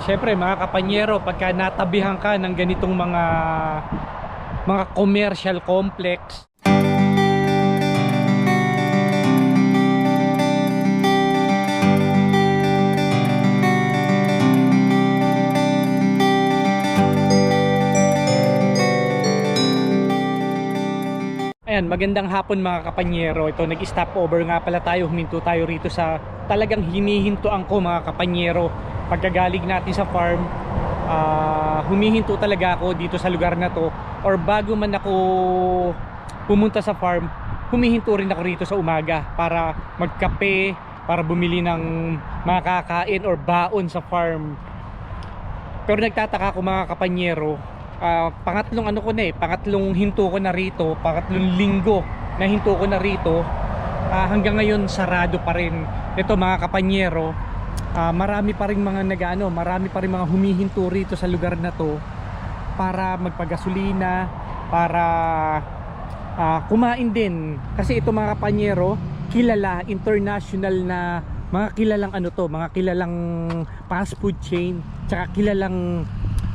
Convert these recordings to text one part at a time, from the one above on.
Siyempre mga kapanyero, pagka natabihan ka ng ganitong mga mga commercial complex, Ayan, magandang hapon mga kapanyero. Ito, nag-stop over nga pala tayo. Huminto tayo rito sa talagang hinihintuan ko mga kapanyero. Pagkagaling natin sa farm, ah, humihinto talaga ako dito sa lugar na to. Or bago man ako pumunta sa farm, humihinto rin ako rito sa umaga para magkape, para bumili ng mga kakain or baon sa farm. Pero nagtataka ako mga kapanyero, ah, pangatlong ano ko na eh, pangatlong hinto ko na rito, pangatlong linggo na hinto ko na rito, ah, hanggang ngayon sarado pa rin. Ito mga kapanyero, ah, marami pa rin mga nagano, marami pa rin mga humihinto rito sa lugar na to para magpagasolina, para ah, kumain din. Kasi ito mga kapanyero, kilala, international na mga kilalang ano to, mga kilalang fast food chain, tsaka kilalang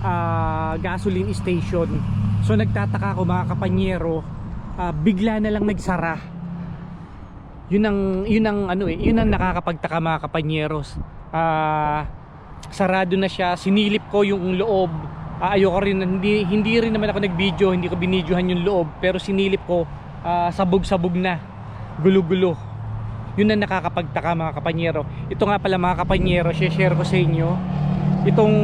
ah, gasoline station. So nagtataka ako mga kapanyero, ah, bigla na lang nagsara. Yun ang yun ang ano eh, yun ang nakakapagtaka mga kapanyeros. Ah, sarado na siya, sinilip ko yung loob. Ah, ayoko rin hindi hindi rin naman ako nag-video, hindi ko binidyohan yung loob, pero sinilip ko ah, sabog-sabog na. Gulo-gulo. Yun ang nakakapagtaka mga kapanyero. Ito nga pala mga kapanyero, share ko sa inyo. Itong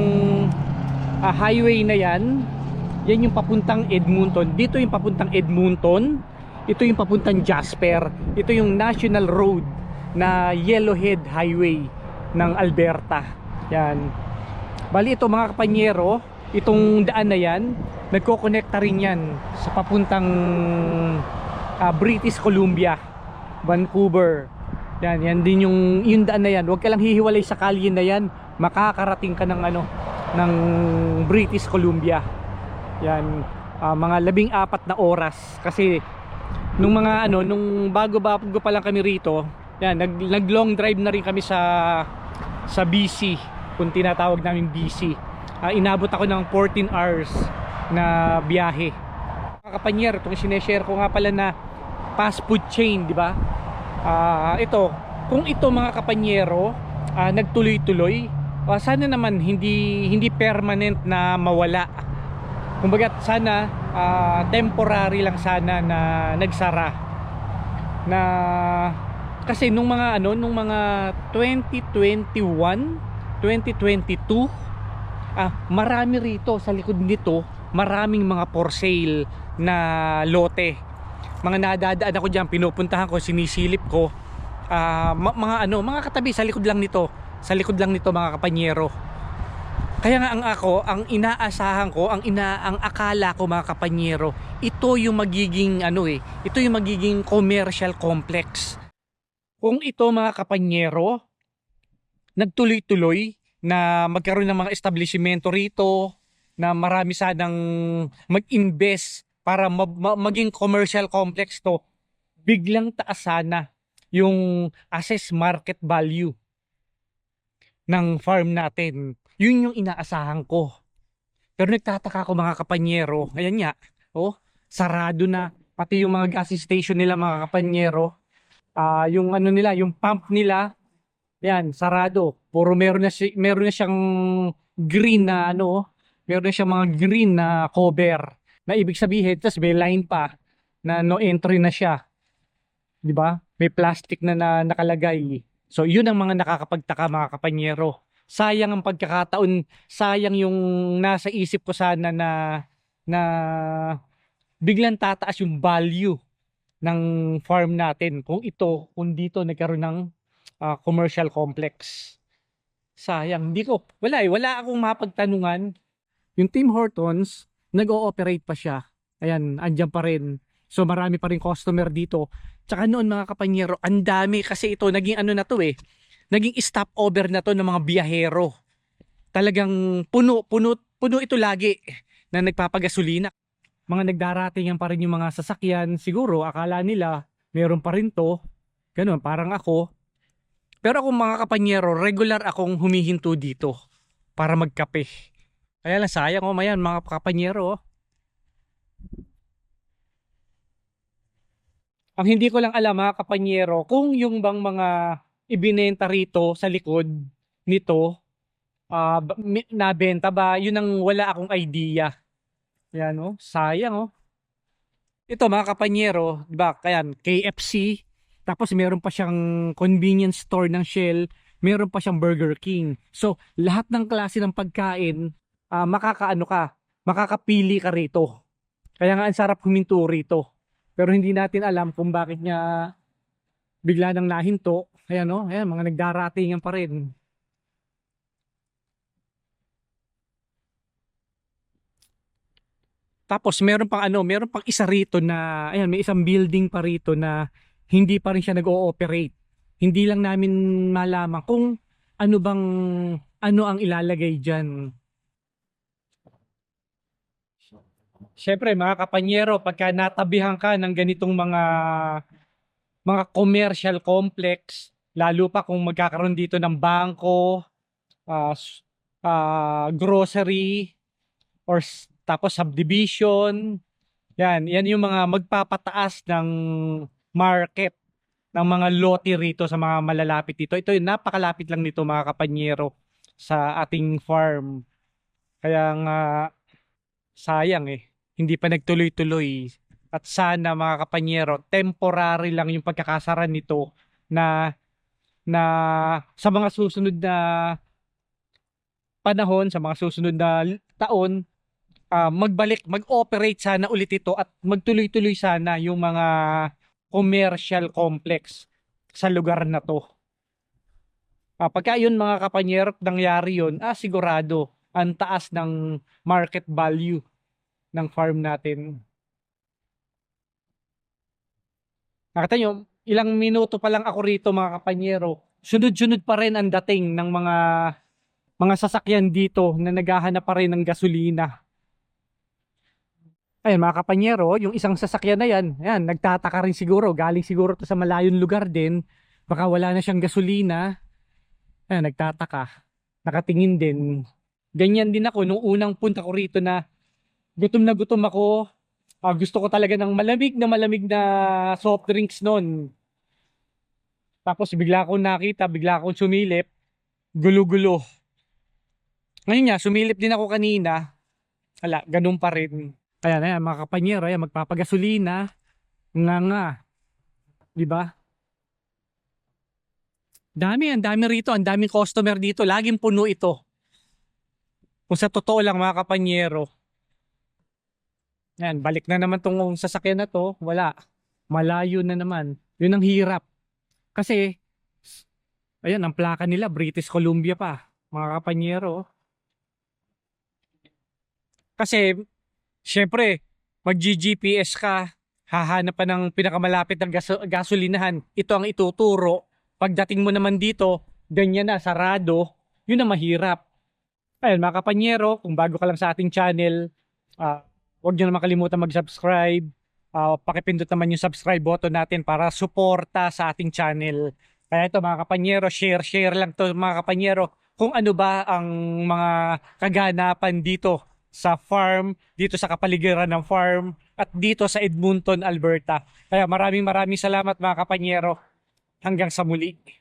ah, highway na yan. Yan yung papuntang Edmonton. Dito yung papuntang Edmonton. Ito yung papuntang Jasper. Ito yung national road na Yellowhead Highway ng Alberta. Yan. Bali ito mga kapanyero itong daan na yan nagko-connecta rin yan sa papuntang ah, British Columbia Vancouver. Yan, yan din yung, yung daan na yan. Huwag ka lang hihiwalay sa kalye na yan. Makakarating ka ng ano, ng British Columbia. Yan, ah, mga labing apat na oras. Kasi, nung mga ano, nung bago bago pa lang kami rito, yan, nag, nag long drive na rin kami sa sa BC, kung tinatawag namin BC. Ah, inabot ako ng 14 hours na biyahe. Kapanyer, itong sineshare ko nga pala na fast food chain, di ba? Ah, ito, kung ito mga kapanyero, ah, nagtuloy-tuloy, ah, sana naman hindi hindi permanent na mawala. Kumbaga sana ah, temporary lang sana na nagsara. Na kasi nung mga ano, nung mga 2021, 2022, ah, marami rito sa likod nito, maraming mga for sale na lote mga nadadaan ako diyan pinupuntahan ko sinisilip ko ma- mga ano mga katabi sa likod lang nito sa likod lang nito mga kapanyero. Kaya nga ang ako ang inaasahan ko ang ina ang akala ko mga kapanyero ito yung magiging ano eh ito yung magiging commercial complex. Kung ito mga kapanyero nagtuloy-tuloy na magkaroon ng mga establishmento rito na marami sanang mag-invest para ma- ma- maging commercial complex to biglang taas sana yung assess market value ng farm natin. Yun yung inaasahan ko. Pero nagtataka ako mga kapanyero. Ayan nga. Oh, sarado na. Pati yung mga gas station nila mga kapanyero. Ah, yung ano nila, yung pump nila. Yan, sarado. Puro meron na, si- meron na siyang green na ano. Meron na siyang mga green na cover na ibig sabihin, tapos may line pa na no entry na siya. 'Di ba? May plastic na, na nakalagay. So, 'yun ang mga nakakapagtaka mga kapanyero. Sayang ang pagkakataon, sayang yung nasa isip ko sana na na biglang tataas yung value ng farm natin kung ito, kung dito nagkaroon ng ah, commercial complex. Sayang, hindi ko, wala eh, wala akong mapagtanungan. Yung Tim Hortons, nag-ooperate pa siya. Ayan, andyan pa rin. So marami pa rin customer dito. Tsaka noon mga kapanyero, ang dami kasi ito naging ano na to eh. Naging stopover na to ng mga biyahero. Talagang puno, puno, puno ito lagi na nagpapagasolina. Mga nagdarating yan pa rin yung mga sasakyan. Siguro akala nila meron pa rin to. Ganun, parang ako. Pero ako mga kapanyero, regular akong humihinto dito para magkape. Kaya lang sayang oh, mayan mga kapanyero. oh. Ang hindi ko lang alam mga kapanyero, kung yung bang mga ibinenta rito sa likod nito, mi- nabenta ba, yun ang wala akong idea. Yan oh, sayang oh. Ito mga kapanyero, di ba, kayan, KFC, tapos meron pa siyang convenience store ng Shell, meron pa siyang Burger King. So, lahat ng klase ng pagkain, ah, makakaano ka, makakapili ka rito. Kaya nga ang sarap huminto rito. Pero hindi natin alam kung bakit niya bigla nang nahinto. Ayan no, ayan, mga nagdaratingan pa rin. Tapos meron pang ano, meron pang isa rito na, ayan, may isang building pa rito na hindi pa rin siya nag-ooperate. Hindi lang namin malaman kung ano bang, ano ang ilalagay dyan. Siyempre mga kapanyero, pagka natabihan ka ng ganitong mga mga commercial complex, lalo pa kung magkakaroon dito ng bangko, s- ah, grocery, or tapos subdivision, yan, yan yung mga magpapataas ng market ng mga lote rito sa mga malalapit dito. Ito yung napakalapit lang nito mga kapanyero sa ating farm. Kaya nga sayang eh. Hindi pa nagtuloy-tuloy. At sana mga kapanyero, temporary lang yung pagkakasara nito na na sa mga susunod na panahon, sa mga susunod na taon, ah, magbalik, mag-operate sana ulit ito at magtuloy-tuloy sana yung mga commercial complex sa lugar na to. Ah, pagka yun mga kapanyero, nangyari yun, ah sigurado, ang taas ng market value ng farm natin. Nakita nyo, ilang minuto pa lang ako rito mga kapanyero, sunod-sunod pa rin ang dating ng mga mga sasakyan dito na naghahanap pa rin ng gasolina. Ayun mga kapanyero, yung isang sasakyan na yan, yan, nagtataka rin siguro, galing siguro to sa malayong lugar din, baka wala na siyang gasolina, ayan, nagtataka, nakatingin din. Ganyan din ako, nung unang punta ko rito na gutom na gutom ako, ah, gusto ko talaga ng malamig na malamig na soft drinks noon. Tapos bigla akong nakita, bigla akong sumilip, gulo-gulo. Ngayon nga, sumilip din ako kanina, wala, ganun pa rin. Ayan, ayan, mga kapanyero, ayan, magpapagasolina. Nga nga. Di ba? Dami, ang dami rito, ang daming customer dito. Laging puno ito. Kung sa totoo lang, mga kapanyero. Ayan, balik na naman tong sasakyan na to. Wala. Malayo na naman. Yun ang hirap. Kasi, ayan, ang plaka nila, British Columbia pa. Mga kapanyero. Kasi, Siyempre, mag-GPS ka, hahanap pa ng pinakamalapit ng gaso- gasolinahan. Ito ang ituturo. Pagdating mo naman dito, ganyan na, sarado. Yun ang mahirap. Ayun, mga kapanyero, kung bago ka lang sa ating channel, ah, huwag nyo na makalimutan mag-subscribe. Ah, pakipindot naman yung subscribe button natin para suporta sa ating channel. Kaya ito mga kapanyero, share-share lang to mga kapanyero kung ano ba ang mga kaganapan dito sa farm, dito sa kapaligiran ng farm, at dito sa Edmonton, Alberta. Kaya maraming maraming salamat mga kapanyero. Hanggang sa muli.